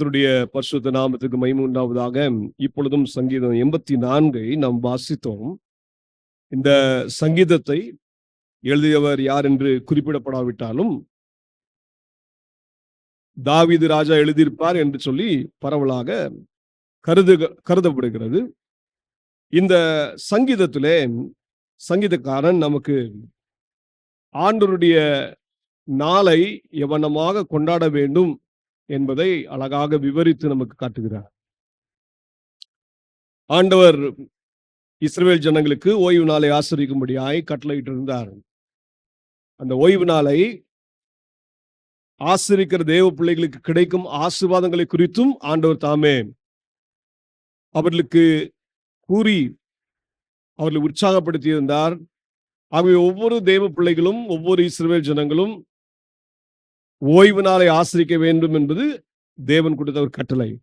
கர்த்தருடைய பரிசுத்த நாமத்துக்கு மகிமை உண்டாவதாக. இப்பொழுதும் சங்கீதம் எண்பத்தி நான்கை நாம் வாசித்தோம். இந்த சங்கீதத்தை எழுதியவர் யார் என்று குறிப்பிடப்படாவிட்டாலும் தாவீது ராஜா எழுதியிருப்பார் என்று சொல்லி பரவலாக கருது கருதப்படுகிறது. இந்த சங்கீதத்திலே சங்கீதக்காரன் நமக்கு ஆண்டருடைய நாளை எவனமாக கொண்டாட வேண்டும் என்பதை அழகாக விவரித்து நமக்கு காட்டுகிறார். ஆண்டவர் இஸ்ரேல் ஜனங்களுக்கு ஓய்வு நாளை ஆசிரிக்கும்படியாய் கட்டளையிட்டு இருந்தார் அந்த ஓய்வு நாளை ஆசிரிக்கிற தேவ பிள்ளைகளுக்கு கிடைக்கும் ஆசிர்வாதங்களை குறித்தும் ஆண்டவர் தாமே அவர்களுக்கு கூறி அவர்களை உற்சாகப்படுத்தியிருந்தார். ஆகவே ஒவ்வொரு தேவ பிள்ளைகளும் ஒவ்வொரு இஸ்ரேல் ஜனங்களும் ஓய்வு நாளை ஆசிரிக்க வேண்டும் என்பது தேவன் கொடுத்த ஒரு கட்டளை.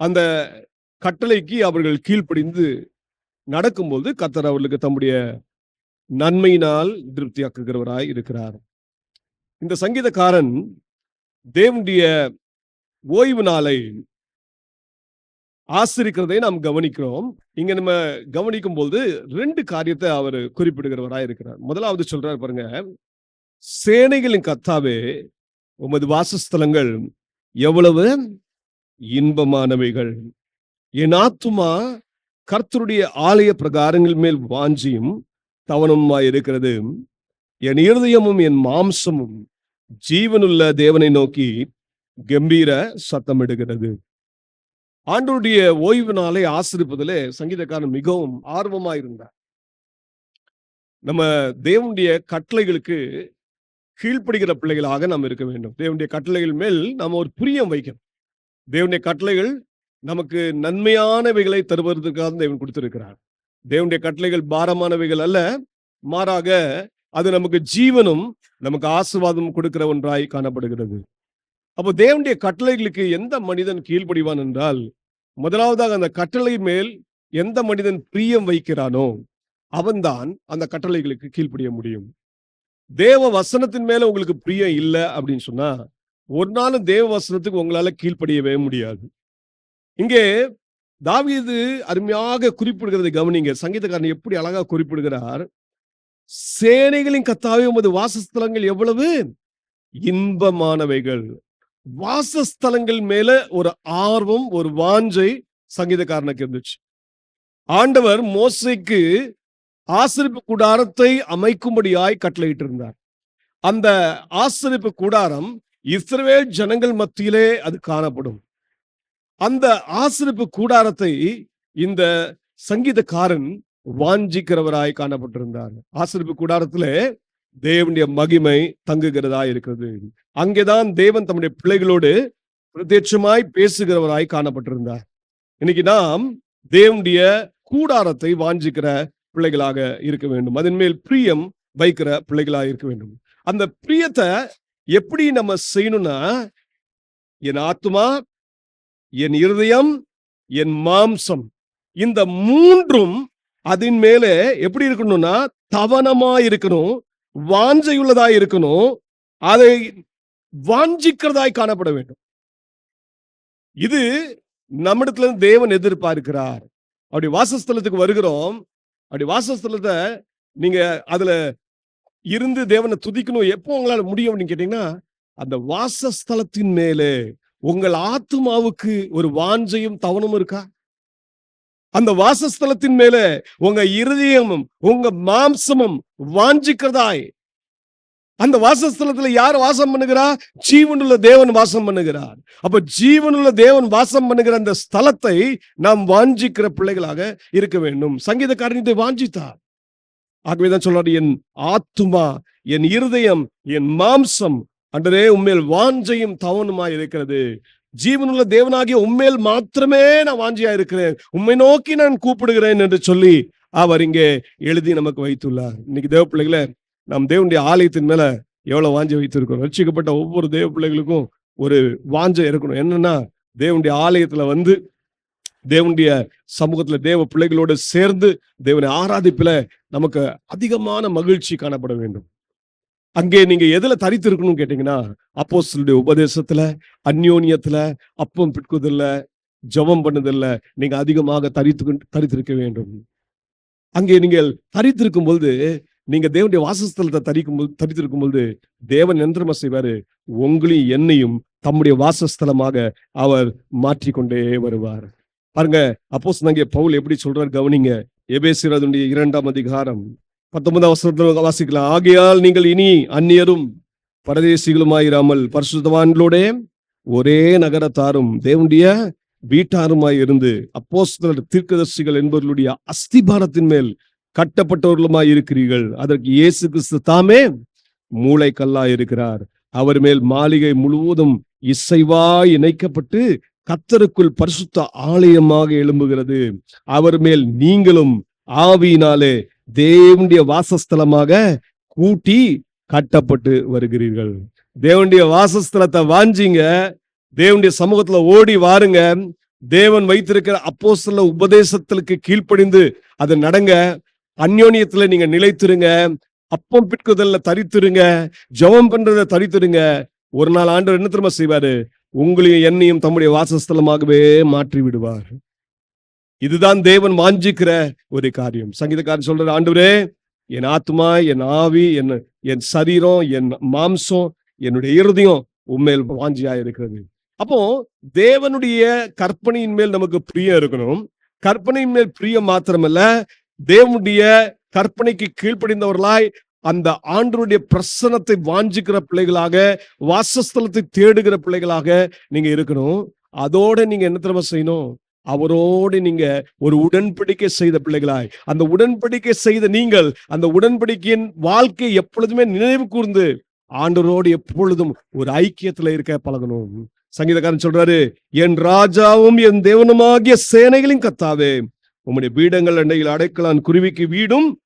அந்த கட்டளைக்கு அவர்கள் கீழ்ப்படிந்து நடக்கும்போது கத்தர் அவர்களுக்கு தம்முடைய நன்மையினால் திருப்தியாக்குகிறவராய் இருக்கிறார். இந்த சங்கீதக்காரன் தேவனுடைய ஓய்வு நாளை ஆசிரிக்கிறதை நாம் கவனிக்கிறோம். இங்க நம்ம கவனிக்கும் போது ரெண்டு காரியத்தை அவர் குறிப்பிடுகிறவராய் இருக்கிறார். முதலாவது சொல்றாரு பாருங்க. சேனைகளின் கத்தாவே உமது வாசஸ்தலங்கள் எவ்வளவு இன்பமானவைகள். என் ஆத்துமா கர்த்தருடைய ஆலய பிரகாரங்கள் மேல் வாஞ்சியும் தவனமாய் இருக்கிறது. என் இருதயமும் என் மாம்சமும் ஜீவனுள்ள தேவனை நோக்கி கம்பீர சத்தமிடுகிறது. ஆண்டருடைய ஓய்வு நாளை ஆசிரிப்பதிலே சங்கீதக்காரன் மிகவும் ஆர்வமாயிருந்தார். நம்ம தேவனுடைய கட்டளைகளுக்கு கீழ்ப்படுகிற பிள்ளைகளாக நாம் இருக்க வேண்டும். தேவனுடைய கட்டளைகள் மேல் நாம் ஒரு பிரியம் வைக்கணும். தேவனுடைய கட்டளைகள் நமக்கு நன்மையானவைகளை தருவதற்காக தேவன் கொடுத்திருக்கிறார். தேவனுடைய கட்டளைகள் பாரமானவைகள் அல்ல. மாறாக அது நமக்கு ஜீவனும் நமக்கு ஆசிர்வாதம் கொடுக்கிற ஒன்றாய் காணப்படுகிறது. அப்போ தேவனுடைய கட்டளைகளுக்கு எந்த மனிதன் கீழ்ப்படிவான் என்றால் முதலாவதாக அந்த கட்டளை மேல் எந்த மனிதன் பிரியம் வைக்கிறானோ அவன்தான் அந்த கட்டளைகளுக்கு கீழ்ப்படிய முடியும். தேவ வசனத்தின் மேல உங்களுக்கு பிரியம் இல்லை அப்படின்னு சொன்னா ஒரு நாளும் தேவ வசனத்துக்கு உங்களால கீழ்ப்படியவே முடியாது. இங்கே தாவீது அருமையாக குறிப்பிடுகிறதை கவனிங்க. சங்கீதக்காரன் எப்படி அழகா குறிப்பிடுகிறார் சேனைகளின் கத்தாவே உமது வாசஸ்தலங்கள் எவ்வளவு? இன்பமானவைகள். வாசஸ்தலங்கள் மேல ஒரு ஆர்வம் ஒரு வாஞ்சை சங்கீதக்காரனுக்கு இருந்துச்சு. ஆண்டவர் மோசைக்கு ஆசிரிப்பு கூடாரத்தை அமைக்கும்படியாய் கட்டளையிட்டு இருந்தார் அந்த ஆசிரிப்பு கூடாரம் இஸ்ரவேல் ஜனங்கள் மத்தியிலே அது காணப்படும். அந்த ஆசிரிப்பு கூடாரத்தை இந்த சங்கீதக்காரன் வாஞ்சிக்கிறவராய் காணப்பட்டிருந்தார். ஆசிரிப்பு கூடாரத்திலே தேவனுடைய மகிமை தங்குகிறதா இருக்கிறது. அங்கேதான் தேவன் தம்முடைய பிள்ளைகளோடு பிரத்யட்சமாய் பேசுகிறவராய் காணப்பட்டிருந்தார். இன்னைக்கு நாம் தேவனுடைய கூடாரத்தை வாஞ்சிக்கிற பிள்ளைகளாக இருக்க வேண்டும். அதன் மேல் பிரியம் வைக்கிற பிள்ளைகளாக இருக்க வேண்டும். அந்த பிரியத்தை எப்படி நம்ம செய்யணும்னா என் ஆத்மா என் இருதயம் என் மாம்சம் இந்த மூன்றும் அதன் மேலே எப்படி இருக்கணும்னா தவனமா இருக்கணும் வாஞ்சையுள்ளதா இருக்கணும் அதை வாஞ்சிக்கிறதாய் காணப்பட வேண்டும். இது நம்மிடத்துல இருந்து தேவன் எதிர்பார்க்கிறார். அப்படி வாசஸ்தலத்துக்கு வருகிறோம் அப்படி வாசஸ்தலத்தை நீங்க அதுல இருந்து தேவனை துதிக்கணும். எப்போ உங்களால முடியும் அப்படின்னு கேட்டீங்கன்னா அந்த வாசஸ்தலத்தின் மேலே உங்கள் ஆத்மாவுக்கு ஒரு வாஞ்சையும் தவனும் இருக்கா? அந்த வாசஸ்தலத்தின் மேல உங்க இருதயமும் உங்க மாம்சமும் வாஞ்சிக்கிறதாய். அந்த வாசஸ்தலத்துல யார் வாசம் பண்ணுகிறா? ஜீவனுள்ள தேவன் வாசம் பண்ணுகிறார். அப்ப ஜீவனுள்ள தேவன் வாசம் பண்ணுகிற அந்த ஸ்தலத்தை நாம் வாஞ்சிக்கிற பிள்ளைகளாக இருக்க வேண்டும். சங்கீதக்காரன் இதை வாஞ்சித்தார். ஆகவேதான் சொல்றாரு என் ஆத்துமா என் இருதயம் என் மாம்சம் அன்றரே உண்மையில் வாஞ்சையும் தவனுமா இருக்கிறது. ஜீவனுள்ள தேவனாகிய உண்மையில் மாத்திரமே நான் வாஞ்சியா இருக்கிறேன். உண்மை நோக்கி நான் கூப்பிடுகிறேன் என்று சொல்லி அவர் இங்கே எழுதி நமக்கு வைத்துள்ளார். இன்னைக்கு தேவ பிள்ளைகளை நம் தேவனுடைய ஆலயத்தின் மேல எவ்வளவு வாஞ்சை வைத்திருக்கிறோம். ரட்சிக்கப்பட்ட ஒவ்வொரு தேவ பிள்ளைகளுக்கும் ஒரு வாஞ்சை இருக்கணும். என்னன்னா தேவனுடைய ஆலயத்துல வந்து தேவனுடைய சமூகத்துல தேவ பிள்ளைகளோடு சேர்ந்து தேவனை ஆராதிப்பில நமக்கு அதிகமான மகிழ்ச்சி காணப்பட வேண்டும். அங்கே நீங்க எதுல தரித்து இருக்கணும்னு கேட்டீங்கன்னா அப்போஸ்தலருடைய உபதேசத்துல அந்யோன்யத்துல அப்பம் பிற்குதல்ல ஜெபம் பண்ணதில்ல நீங்க அதிகமாக தரித்து தரித்திருக்க வேண்டும். அங்கே நீங்கள் தரித்திருக்கும் பொழுது நீங்க தேவனுடைய வாசஸ்தலத்தை தரிக்கும் போது தரித்திருக்கும் பொழுது தேவன் எந்திரமா செய்வாரு? உங்களையும் என்னையும் தம்முடைய வாசஸ்தலமாக அவர் மாற்றிக்கொண்டே வருவார். பாருங்க அப்போஸ் நாங்க பவுல் எப்படி சொல்றாரு கவனிங்க. எபேசிரதுடைய இரண்டாம் அதிகாரம் பத்தொன்பதாம் வாசிக்கலாம். ஆகையால் நீங்கள் இனி அந்நியரும் பரதேசிகளுமாயிராமல் பரிசுத்தவான்களோட ஒரே நகரத்தாரும் தேவனுடைய வீட்டாருமாய் இருந்து அப்போஸ்தலர் தீர்க்கதர்சிகள் என்பவர்களுடைய அஸ்திபாரத்தின் மேல் கட்டப்பட்டவர்களுமாய் இருக்கிறீர்கள் அதற்கு இயேசு கிறிஸ்து தாமே மூளைக்கல்லாய் இருக்கிறார். அவர் மேல் மாளிகை முழுவதும் இசைவாய் இணைக்கப்பட்டு கத்தருக்குள் பரிசுத்த ஆலயமாக எழும்புகிறது. அவர் மேல் நீங்களும் ஆவியினாலே தேவனுடைய வாசஸ்தலமாக கூட்டி கட்டப்பட்டு வருகிறீர்கள். தேவனுடைய வாசஸ்தலத்தை வாஞ்சிங்க. தேவனுடைய சமூகத்துல ஓடி வாருங்க. தேவன் வைத்திருக்கிற அப்போஸ்தல உபதேசத்திற்கு கீழ்ப்படிந்து அதை நடங்க. அந்யோன்யத்துல நீங்க நிலைத்திருங்க. அப்பம் பிற்குதல்ல தரித்திருங்க. ஜெபம் பண்றத தரித்திருங்க. ஒரு நாள் ஆண்டவர் என்ன திரும்ப செய்வாரு? உங்களையும் என்னையும் தம்முடைய வாசஸ்தலமாகவே மாற்றி விடுவார் இதுதான் தேவன் வாஞ்சிக்கிற ஒரு காரியம். சங்கீதக்காரன் சொல்ற ஆண்டவரே என் ஆத்மா என் ஆவி என் என் சரீரம் என் மாம்சம் என்னுடைய இருதயம் உண்மையில் வாஞ்சியா இருக்கிறது அப்போ தேவனுடைய கற்பனையின் மேல் நமக்கு பிரியம் இருக்கணும். கற்பனையின் மேல் பிரியம் மாத்திரமல்ல தேவனுடைய கற்பனைக்கு கீழ்ப்படிந்தவர்களாய் அந்த ஆண்டருடைய பிரசனத்தை வாஞ்சிக்கிற பிள்ளைகளாக வாசஸ்தலத்தை தேடுகிற பிள்ளைகளாக நீங்க இருக்கணும். அதோட நீங்க என்ன தெரியுமா செய்யணும்? அவரோடு நீங்க ஒரு உடன்படிக்கை செய்த பிள்ளைகளாய். அந்த உடன்படிக்கை செய்த நீங்கள் அந்த உடன்படிக்கையின் வாழ்க்கை எப்பொழுதுமே நினைவு கூர்ந்து ஆண்டரோடு எப்பொழுதும் ஒரு ஐக்கியத்துல இருக்க பழகணும். சங்கீதக்காரன் சொல்றாரு என் ராஜாவும் என் தேவனுமாகிய சேனைகளின் கத்தாவே உம்முடைய பீடங்கள் அண்டையில் அடைக்கலான் குருவிக்கு வீடும்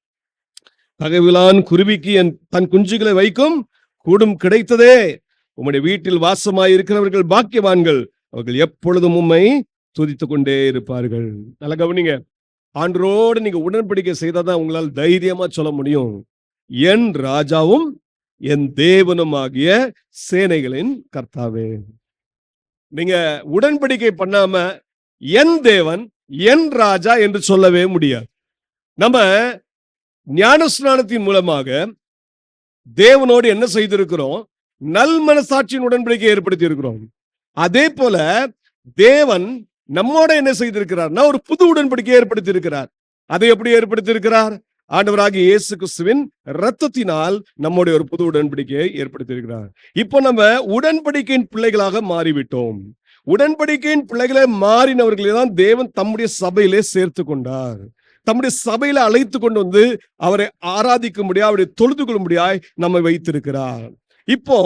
தகவிலான் குருவிக்கு என் தன் குஞ்சுகளை வைக்கும் கூடும் கிடைத்ததே. உம்முடைய வீட்டில் வாசமாய் இருக்கிறவர்கள் பாக்கியவான்கள் அவர்கள் எப்பொழுதும் உண்மை துதித்துக் கொண்டே இருப்பார்கள். நல்ல கவனிங்க. ஆண்டரோடு நீங்க உடன்படிக்கை செய்தாதான் உங்களால் தைரியமா சொல்ல முடியும். என் ராஜாவும் என் தேவனும் ஆகிய சேனைகளின் கர்த்தாவே. நீங்க உடன்படிக்கை பண்ணாம என் தேவன் என் ராஜா என்று சொல்லவே முடியாது. நம்ம ஞானஸ்நானத்தின் மூலமாக தேவனோடு என்ன செய்திருக்கிறோம்? நல் மனசாட்சியின் உடன்படிக்கை ஏற்படுத்தி இருக்கிறோம் அதே போல தேவன் நம்மோட என்ன செய்திருக்கிறார்னா ஒரு புது உடன்படிக்கை ஏற்படுத்தி இருக்கிறார் அதை எப்படி ஏற்படுத்தி இருக்கிறார் ஆண்டவராகிய இயேசு கிறிஸ்துவின் ரத்தத்தினால் நம்முடைய ஒரு புது உடன்படிக்கையை ஏற்படுத்தி இருக்கிறார் இப்போ நம்ம உடன்படிக்கையின் பிள்ளைகளாக மாறிவிட்டோம். உடன்படிக்கையின் பிள்ளைகளை மாறினவர்களை தான் தேவன் தம்முடைய சபையிலே சேர்த்து கொண்டார் தம்முடைய சபையில அழைத்து கொண்டு வந்து அவரை ஆராதிக்கும்படியா அவரை தொழுது கொள்ளும்படியாய் நம்மை வைத்திருக்கிறார். இப்போ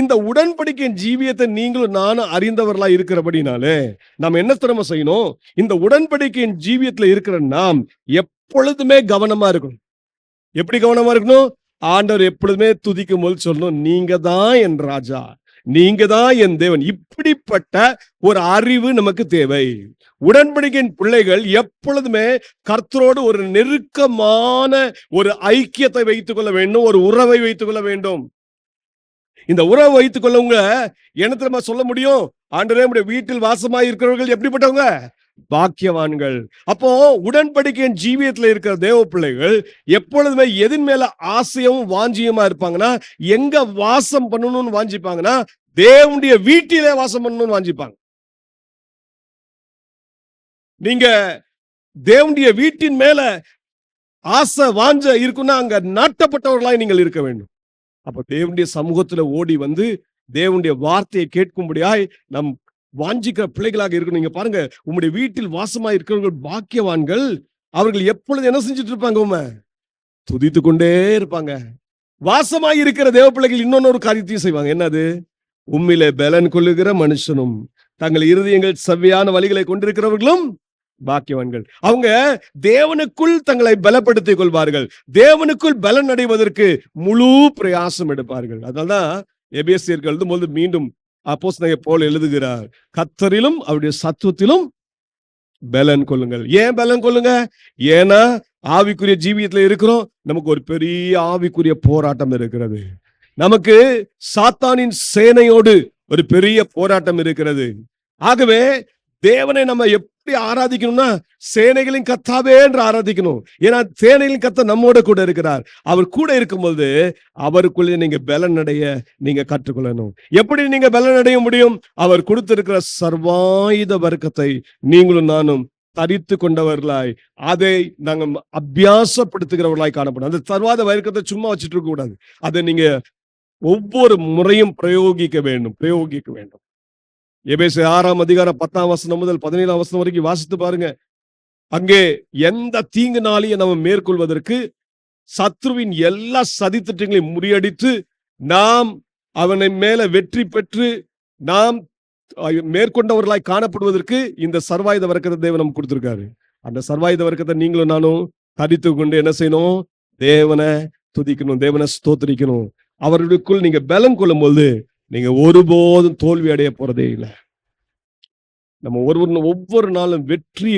இந்த உடன்படிக்கையின் ஜீவியத்தை நீங்களும் நானும் அறிந்தவர்களா இருக்கிறபடினாலே நாம் என்ன திறமை செய்யணும்? இந்த உடன்படிக்கையின் ஜீவியத்துல இருக்கிற நாம் எப்பொழுதுமே கவனமா இருக்கணும். எப்படி கவனமா இருக்கணும்? ஆண்டவர் எப்பொழுதுமே துதிக்கும் போது சொல்லணும். நீங்க தான் என் ராஜா. நீங்க தான் என் தேவன். இப்படிப்பட்ட ஒரு அறிவு நமக்கு தேவை. உடன்படிக்கையின் பிள்ளைகள் எப்பொழுதுமே கர்த்தரோடு ஒரு நெருக்கமான ஒரு ஐக்கியத்தை வைத்துக் கொள்ள வேண்டும் ஒரு உறவை வைத்துக் கொள்ள வேண்டும். இந்த உறவை வைத்துக் கொள்ளவங்க என்ன தெரியுமா சொல்ல முடியும்? ஆண்டரே நம்முடைய வீட்டில் வாசமாய் இருக்கிறவர்கள் எப்படிப்பட்டவங்க? பாக்கியவான்கள். அப்போ உடன்படிக்கையின் ஜீவியத்துல இருக்கிற தேவ பிள்ளைகள் எப்பொழுதுமே எதின் மேல ஆசையும் வாஞ்சியமா இருப்பாங்கன்னா எங்க வாசம் பண்ணணும்னு வாஞ்சிப்பாங்கன்னா தேவனுடைய வீட்டிலே வாசம் பண்ணணும்னு வாஞ்சிப்பாங்க. நீங்க தேவனுடைய வீட்டின் மேல ஆசை வாஞ்ச இருக்குன்னா அங்க நாட்டப்பட்டவர்களாய் நீங்கள் இருக்க வேண்டும். அப்ப தேவனுடைய சமூகத்துல ஓடி வந்து தேவனுடைய வார்த்தையை கேட்கும்படியாய் நம் வாஞ்சிக்கிற பிள்ளைகளாக இருக்கணும். நீங்க பாருங்க உங்களுடைய வீட்டில் வாசமா இருக்கிறவர்கள் பாக்கியவான்கள் அவர்கள் எப்பொழுது என்ன செஞ்சுட்டு இருப்பாங்க உண்மை துதித்து கொண்டே இருப்பாங்க. வாசமாய் இருக்கிற தேவ பிள்ளைகள் இன்னொன்னு ஒரு காரியத்தையும் செய்வாங்க. என்னது? உம்மிலே பலன் கொள்ளுகிற மனுஷனும் தங்கள் இருதயங்கள் செவ்வையான வழிகளை கொண்டிருக்கிறவர்களும் பாக்கியவான்கள். அவங்க தேவனுக்குள் தங்களை பலப்படுத்திக் கொள்வார்கள். தேவனுக்குள் பலன் அடைவதற்கு முழு பிரயாசம் எடுப்பார்கள். அதனால்தான் எபேசியர்கள் எழுதும்போது மீண்டும் அப்போஸ் போல் எழுதுகிறார் கத்தரிலும் அவருடைய சத்துவத்திலும் பலன் கொள்ளுங்கள். ஏன் பலன் கொள்ளுங்க? ஏன்னா ஆவிக்குரிய ஜீவியத்துல இருக்கிறோம். நமக்கு ஒரு பெரிய ஆவிக்குரிய போராட்டம் இருக்கிறது. நமக்கு சாத்தானின் சேனையோடு ஒரு பெரிய போராட்டம் இருக்கிறது. ஆகவே தேவனை நம்ம எப்படி ஆராதிக்கணும்னா சேனைகளின் கத்தாவே என்று ஆராதிக்கணும். ஏன்னா சேனைகளின் கத்த நம்மோட கூட இருக்கிறார். அவர் கூட இருக்கும்போது அவருக்குள்ளே நீங்க பலனடைய நீங்க கற்றுக்கொள்ளணும். எப்படி நீங்க பலனடைய முடியும்? அவர் கொடுத்திருக்கிற சர்வாயுத வர்க்கத்தை நீங்களும் நானும் தரித்து கொண்டவர்களாய் அதை நாங்க அபியாசப்படுத்துகிறவர்களாய் காணப்படும். அந்த சர்வாத வர்க்கத்தை சும்மா வச்சுட்டு இருக்க கூடாது. அதை நீங்க ஒவ்வொரு முறையும் பிரயோகிக்க வேண்டும் பிரயோகிக்க வேண்டும். எபேசு ஆறாம் அதிகாரம் பத்தாம் வசனம் முதல் பதினேழாம் வசனம் வரைக்கும் வாசித்து பாருங்க. அங்கே எந்த தீங்கு நாளையும் நம்ம மேற்கொள்வதற்கு சத்ருவின் எல்லா சதித்திட்டங்களையும் முறியடித்து நாம் அவனை மேல வெற்றி பெற்று நாம் மேற்கொண்டவர்களாய் காணப்படுவதற்கு இந்த சர்வாயுத வர்க்கத்தை தேவன் நமக்கு கொடுத்திருக்காரு. அந்த சர்வாயுத வர்க்கத்தை நீங்களும் நானும் தரித்து கொண்டு என்ன செய்யணும்? தேவனை துதிக்கணும் தேவனை ஸ்தோத்திரிக்கணும். அவர்களுக்குள் நீங்க பலம் கொள்ளும் போது நீங்க ஒருபோதும் தோல்வி அடைய போறதே இல்லை. நம்ம ஒருவர் ஒவ்வொரு நாளும் வெற்றி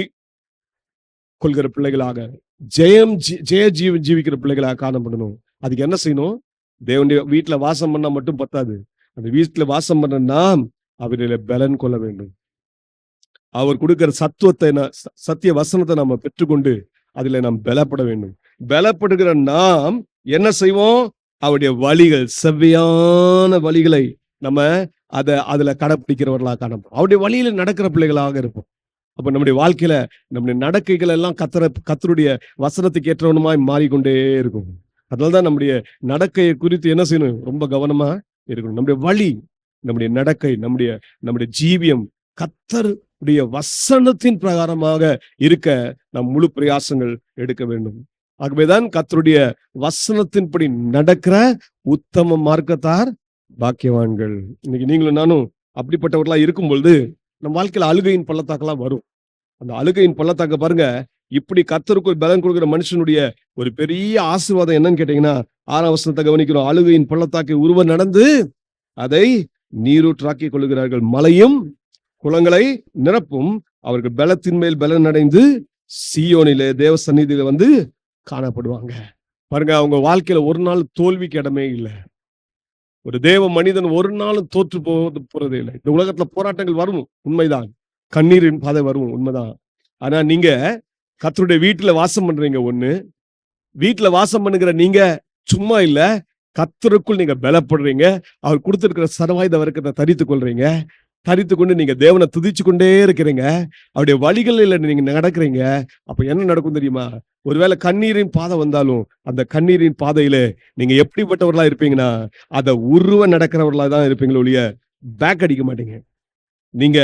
கொள்கிற பிள்ளைகளாக ஜெயம் ஜெய ஜீவன் ஜீவிக்கிற பிள்ளைகளாக காணப்படணும். அதுக்கு என்ன செய்யணும்? தேவனுடைய வீட்டுல வாசம் பண்ணா மட்டும் பத்தாது. அந்த வீட்டுல வாசம் பண்ண நாம் அவரில பலன் கொள்ள வேண்டும். அவர் கொடுக்கிற சத்துவத்தை சத்திய வசனத்தை நாம பெற்றுக்கொண்டு அதுல நாம் பலப்பட வேண்டும். பலப்படுகிற நாம் என்ன செய்வோம்? அவருடைய வழிகள் செவ்வையான வழிகளை நம்ம அதை அதுல கடைப்பிடிக்கிறவர்களாக காணப்போம் அவருடைய வழியில நடக்கிற பிள்ளைகளாக இருப்போம். அப்போ நம்முடைய வாழ்க்கையில நம்முடைய நடக்கைகள் எல்லாம் கத்தர கத்தருடைய வசனத்துக்கு ஏற்றவனுமாய் மாறிக்கொண்டே இருக்கும். அதனால்தான் நம்முடைய நடக்கையை குறித்து என்ன செய்யணும்? ரொம்ப கவனமா இருக்கணும். நம்முடைய வழி நம்முடைய நடக்கை நம்முடைய நம்முடைய ஜீவியம் கத்தருடைய வசனத்தின் பிரகாரமாக இருக்க நம் முழு பிரயாசங்கள் எடுக்க வேண்டும். ஆகவேதான் கத்தருடைய வசனத்தின்படி நடக்கிற உத்தம மார்க்கத்தார் பாக்கியவான்கள். இன்னைக்கு நீங்களும் நானும் அப்படிப்பட்டவர்களா இருக்கும் பொழுது நம்ம வாழ்க்கையில அழுகையின் பள்ளத்தாக்கெல்லாம் வரும். அந்த அழுகையின் பள்ளத்தாக்க பாருங்க இப்படி கத்தருக்குள் பலன் கொடுக்குற மனுஷனுடைய ஒரு பெரிய ஆசீர்வாதம் என்னன்னு கேட்டீங்கன்னா ஆறாம் வசனத்தை கவனிக்கிறோம். அழுகையின் பள்ளத்தாக்கை உருவ நடந்து அதை நீரூற்றாக்கி கொள்கிறார்கள் மலையும் குளங்களை நிரப்பும். அவர்கள் பலத்தின் மேல் பலன் அடைந்து சீயோனிலே தேவ சந்நிதியில வந்து காணப்படுவாங்க. பாருங்க அவங்க வாழ்க்கையில ஒரு நாள் தோல்விக்கு இடமே இல்லை. ஒரு தேவ மனிதன் ஒரு நாளும் தோற்று போவது போறதே இல்லை. இந்த உலகத்துல போராட்டங்கள் வரும் உண்மைதான். கண்ணீரின் பாதை வரும் உண்மைதான். ஆனா நீங்க கத்தருடைய வீட்டுல வாசம் பண்றீங்க ஒண்ணு. வீட்டுல வாசம் பண்ணுகிற நீங்க சும்மா இல்ல. கத்தருக்குள் நீங்க பலப்படுறீங்க. அவர் கொடுத்திருக்கிற சர்வாயுத வர்க்கத்தை தரித்து கொள்றீங்க. தரித்து கொண்டு நீங்க தேவனை துதிச்சு கொண்டே இருக்கிறீங்க. அவருடைய வழிகளில் நீங்க நடக்கிறீங்க. அப்ப என்ன நடக்கும் தெரியுமா? ஒருவேளை கண்ணீரின் பாதை வந்தாலும் அந்த கண்ணீரின் பாதையில நீங்க எப்படிப்பட்டவர்களா இருப்பீங்கன்னா அதை உருவ நடக்கிறவர்களா தான் இருப்பீங்களோ ஒழிய பேக் அடிக்க மாட்டீங்க. நீங்க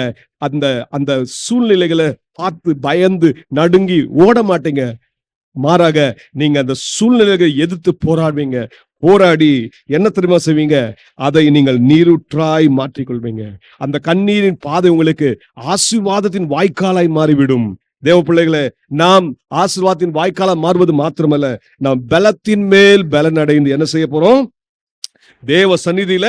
அந்த அந்த சூழ்நிலைகளை பார்த்து பயந்து நடுங்கி ஓட மாட்டீங்க. மாறாக நீங்க அந்த சூழ்நிலைகளை எதிர்த்து போராடுவீங்க. போராடி என்ன தெரியுமா செய்வீங்க? அதை நீங்கள் நீரூற்றாய் மாற்றிக்கொள்வீங்க. அந்த கண்ணீரின் பாதை உங்களுக்கு ஆசீர்வாதத்தின் வாய்க்காலாய் மாறிவிடும். தேவ பிள்ளைகளே நாம் ஆசிர்வாதத்தின் வாய்க்காலா மாறுவது மாத்திரமல்ல நாம் பலத்தின் மேல் பலன் அடைந்து என்ன செய்ய போறோம்? தேவ சந்நிதியில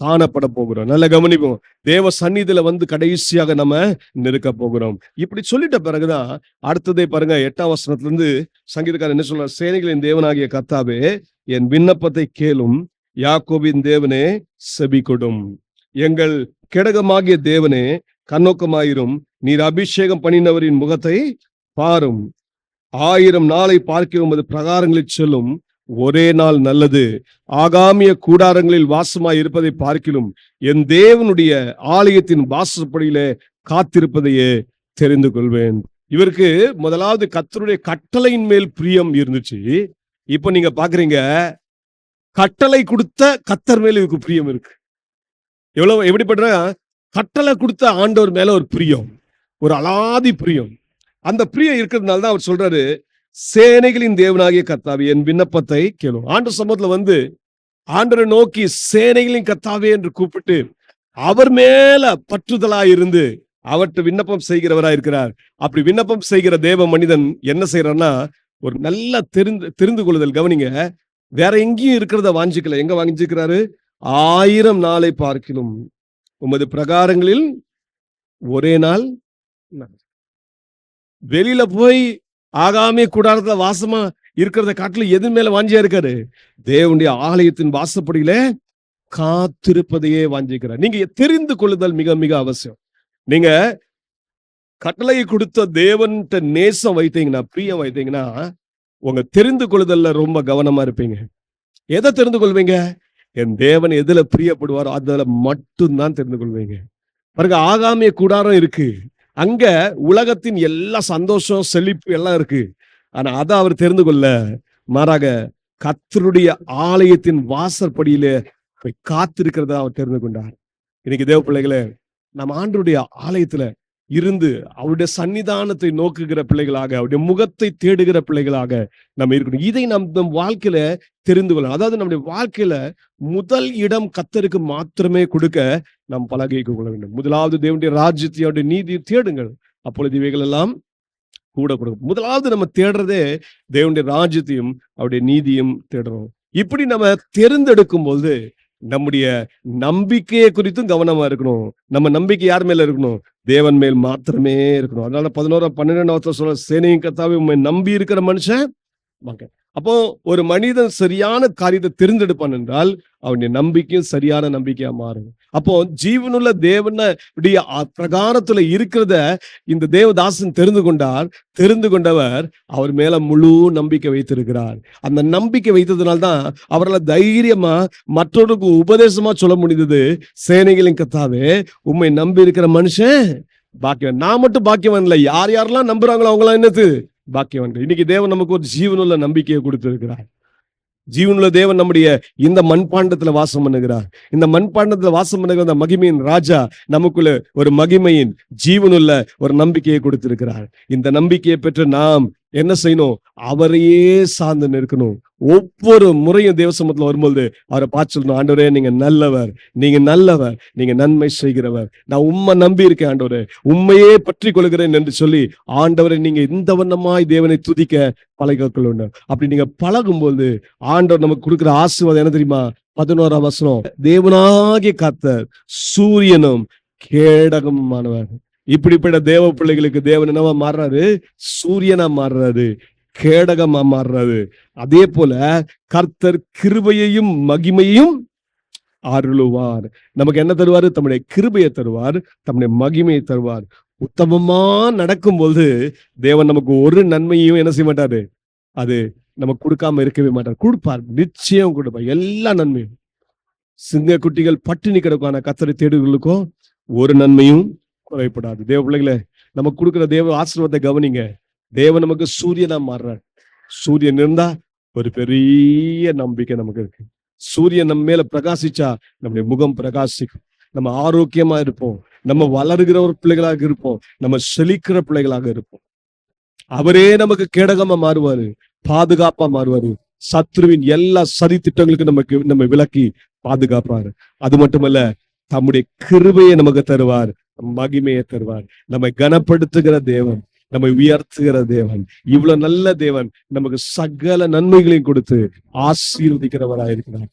காணப்பட போகிறோம். நல்ல கவனிப்போம். தேவ சந்நிதியில வந்து கடைசியாக நம்ம நெருக்க போகிறோம். இப்படி சொல்லிட்ட பிறகுதான் அடுத்ததே பாருங்க எட்டாம் வசனத்துல இருந்து சங்கீதக்காரர் என்ன சொல்றாரு? சேனைகளின் தேவனாகிய கத்தாவே என் விண்ணப்பத்தை கேளும் யாக்கோபின் தேவனே செவி கொடும் எங்கள் கிடகமாகிய தேவனே கண்ணோக்கமாயிரும். நீர் அபிஷேகம் பண்ணினவரின் முகத்தை பாரும். ஆயிரம் நாளை பார்க்க உமது பிரகாரங்களில் செல்லும். ஒரே நாள் நல்லது. ஆகாமிய கூடாரங்களில் வாசமாய் இருப்பதை பார்க்கிலும். என் தேவனுடைய ஆலயத்தின் வாசப்படியிலே காத்திருப்பதையே தெரிந்து கொள்வேன். இவருக்கு முதலாவது கத்தருடைய கட்டளையின் மேல் பிரியம் இருந்துச்சு. இப்போ நீங்க பாக்குறீங்க கட்டளை கொடுத்த கத்தர் மேல இவருக்கு பிரியம் இருக்கு. எவ்வளவு எப்படிப்பட்ட கட்டளை கொடுத்த ஆண்டவர் மேல ஒரு பிரியம் ஒரு அலாதி பிரியம். அந்த பிரியம் இருக்கிறதுனால தான் அவர் சொல்றாரு சேனைகளின் தேவனாகிய கத்தாவி என் விண்ணப்பத்தை கேளும் ஆண்டு சமூகத்துல வந்து ஆண்டரை நோக்கி சேனைகளின் கத்தாவே என்று கூப்பிட்டு அவர் மேல பற்றுதலா இருந்து அவர்கிட்ட விண்ணப்பம் செய்கிறவரா இருக்கிறார். அப்படி விண்ணப்பம் செய்கிற தேவ மனிதன் என்ன செய்யறான்னா ஒரு நல்ல தெரிந்து தெரிந்து கொள்ளுதல். கவனிங்க வேற எங்கேயும் இருக்கிறத வாஞ்சிக்கல. எங்க வாஞ்சிக்கிறாரு? ஆயிரம் நாளை பார்க்கிலும். உமது பிரகாரங்களில் ஒரே நாள் வெளியில போய் ஆகாமே கூடாரத்துல வாசமா இருக்கிறத காட்டுல எது மேல வாஞ்சியா இருக்காரு? தேவனுடைய ஆலயத்தின் வாசப்படியில காத்திருப்பதையே வாஞ்சிக்கிறார். நீங்க தெரிந்து கொள்ளுதல் மிக மிக அவசியம். நீங்க கட்டளையை கொடுத்த தேவன்கிட்ட நேசம் வைத்தீங்கன்னா பிரியம் வைத்தீங்கன்னா உங்க தெரிந்து கொள்ளுதல்ல ரொம்ப கவனமா இருப்பீங்க. எதை தெரிந்து கொள்வீங்க? என் தேவன் எதுல பிரியப்படுவாரோ அதுல மட்டும்தான் தெரிந்து கொள்வீங்க. பாருங்க ஆகாமிய கூடாரம் இருக்கு. அங்க உலகத்தின் எல்லா சந்தோஷம் செழிப்பு எல்லாம் இருக்கு. ஆனா அதை அவர் தெரிந்து கொள்ள மாறாக கத்தருடைய ஆலயத்தின் வாசற்படியில போய் காத்திருக்கிறத அவர் தெரிந்து கொண்டார். இன்னைக்கு தேவ பிள்ளைகளை நம்ம ஆண்டருடைய ஆலயத்துல இருந்து அவருடைய சன்னிதானத்தை நோக்குகிற பிள்ளைகளாக அவருடைய முகத்தை தேடுகிற பிள்ளைகளாக நம்ம இருக்கணும். இதை நம் நம் வாழ்க்கையில தெரிந்து கொள்ளணும். அதாவது நம்முடைய வாழ்க்கையில முதல் இடம் கத்தருக்கு மாத்திரமே கொடுக்க நாம் பலகை கொள்ள வேண்டும். முதலாவது தேவனுடைய ராஜ்யத்தை அவருடைய நீதியை தேடுங்கள். அப்பொழுது இவைகள் எல்லாம் கூட கொடுக்கும். முதலாவது நம்ம தேடுறதே தேவனுடைய ராஜ்யத்தையும் அவருடைய நீதியும் தேடுறோம் இப்படி நம்ம தேர்ந்தெடுக்கும் போது நம்முடைய நம்பிக்கையை குறித்தும் கவனமா இருக்கணும். நம்ம நம்பிக்கை யார் மேல இருக்கணும்? தேவன் மேல் மாத்திரமே இருக்கணும். அதனால பதினோரா பன்னிரெண்டாவது சொல்ற சேனையும் கத்தாவே உண்மை நம்பி இருக்கிற மனுஷன் வாங்க அப்போ ஒரு மனிதன் சரியான காரியத்தை தேர்ந்தெடுப்பான் என்றால் அவனுடைய நம்பிக்கையும் சரியான நம்பிக்கையா மாறும். அப்போ ஜீவனுள்ள தேவனுடைய பிரகாரத்துல இருக்கிறத இந்த தேவதாசன் தெரிந்து கொண்டார். தெரிந்து கொண்டவர் அவர் மேல முழு நம்பிக்கை வைத்திருக்கிறார். அந்த நம்பிக்கை வைத்ததுனால்தான் அவரால் தைரியமா மற்றவருக்கு உபதேசமா சொல்ல முடிந்தது. சேனைகளின் கத்தாவே உண்மை நம்பி இருக்கிற மனுஷன் பாக்கியவன். நான் மட்டும் பாக்கியவன் இல்லை யார் யாரெல்லாம் நம்புறாங்களோ அவங்களாம் என்னது? பாக்கியவான்கள். இன்னைக்கு தேவன் நமக்கு ஒரு ஜீவனுள்ள நம்பிக்கையை கொடுத்திருக்கிறார். ஜீவனுள்ள தேவன் நம்முடைய இந்த மண்பாண்டத்துல வாசம் பண்ணுகிறார். இந்த மண்பாண்டத்துல வாசம் பண்ணுகிற அந்த மகிமையின் ராஜா நமக்குள்ள ஒரு மகிமையின் ஜீவனுள்ள ஒரு நம்பிக்கையை கொடுத்திருக்கிறார். இந்த நம்பிக்கையை பெற்று நாம் என்ன செய்யணும்? அவரையே சார்ந்து நிற்கணும். ஒவ்வொரு முறையும் தேவசமத்துல வரும்போது அவரை பார்த்து சொல்லணும் ஆண்டவரே நீங்க நல்லவர். நீங்க நல்லவர். நீங்க நன்மை செய்கிறவர். நான் உண்மை நம்பி இருக்கேன் ஆண்டவரே. உண்மையே பற்றி கொள்கிறேன் என்று சொல்லி ஆண்டவரை நீங்க இந்த வண்ணமாய் தேவனை துதிக்க பழகிக்கொள்ளுங்க அப்படி நீங்க பழகும்போது ஆண்டவர் நமக்கு கொடுக்குற ஆசீர்வாதம் என்ன தெரியுமா? பதினோராம் வசனம் தேவனாகிய காத்த சூரியனும் கேடகமானவர் இப்படிப்பட்ட தேவ பிள்ளைகளுக்கு தேவன் என்னவா மாறுறாரு? சூரியனா மாறுறாரு. கேடகமா மாறுறாரு. அதே போல கர்த்தர் கிருபையையும் மகிமையும் அருளுவார். நமக்கு என்ன தருவார்? தம்முடைய கிருபையை தருவார். தம்முடைய மகிமையை தருவார். உத்தமமா நடக்கும்போது தேவன் நமக்கு ஒரு நன்மையும் என்ன செய்ய மாட்டாரு? அது நமக்கு கொடுக்காம இருக்கவே மாட்டார். கொடுப்பார். நிச்சயம் கொடுப்பார். எல்லா நன்மையும். சிங்க குட்டிகள் பட்டினி கிடக்கான கத்தரை தேடுகளுக்கும் ஒரு நன்மையும் குறைப்படாது தேவ பிள்ளைகளே நம்ம கொடுக்குற தேவ ஆசிரமத்தை கவனிங்க. தேவன் நமக்கு சூரியனா மாறுறார். சூரியன் இருந்தா ஒரு பெரிய நம்பிக்கை நமக்கு இருக்கு. சூரியன் நம்ம மேல பிரகாசிச்சா நம்முடைய முகம் பிரகாசிக்கும். நம்ம ஆரோக்கியமா இருப்போம். நம்ம வளர்கிற ஒரு பிள்ளைகளாக இருப்போம். நம்ம செழிக்கிற பிள்ளைகளாக இருப்போம். அவரே நமக்கு கேடகமா மாறுவாரு பாதுகாப்பா மாறுவாரு. சத்ருவின் எல்லா சதி திட்டங்களுக்கும் நமக்கு நம்ம விளக்கி பாதுகாப்பாரு. அது மட்டுமல்ல தம்முடைய கிருபையை நமக்கு தருவார். மகிமையை தருவார். நம்மை கனப்படுத்துகிற தேவன் நம்மை உயர்த்துகிற தேவன் இவ்வளவு நல்ல தேவன் நமக்கு சகல நன்மைகளையும் கொடுத்து ஆசீர்வதிக்கிறவராயிருக்கிறார்.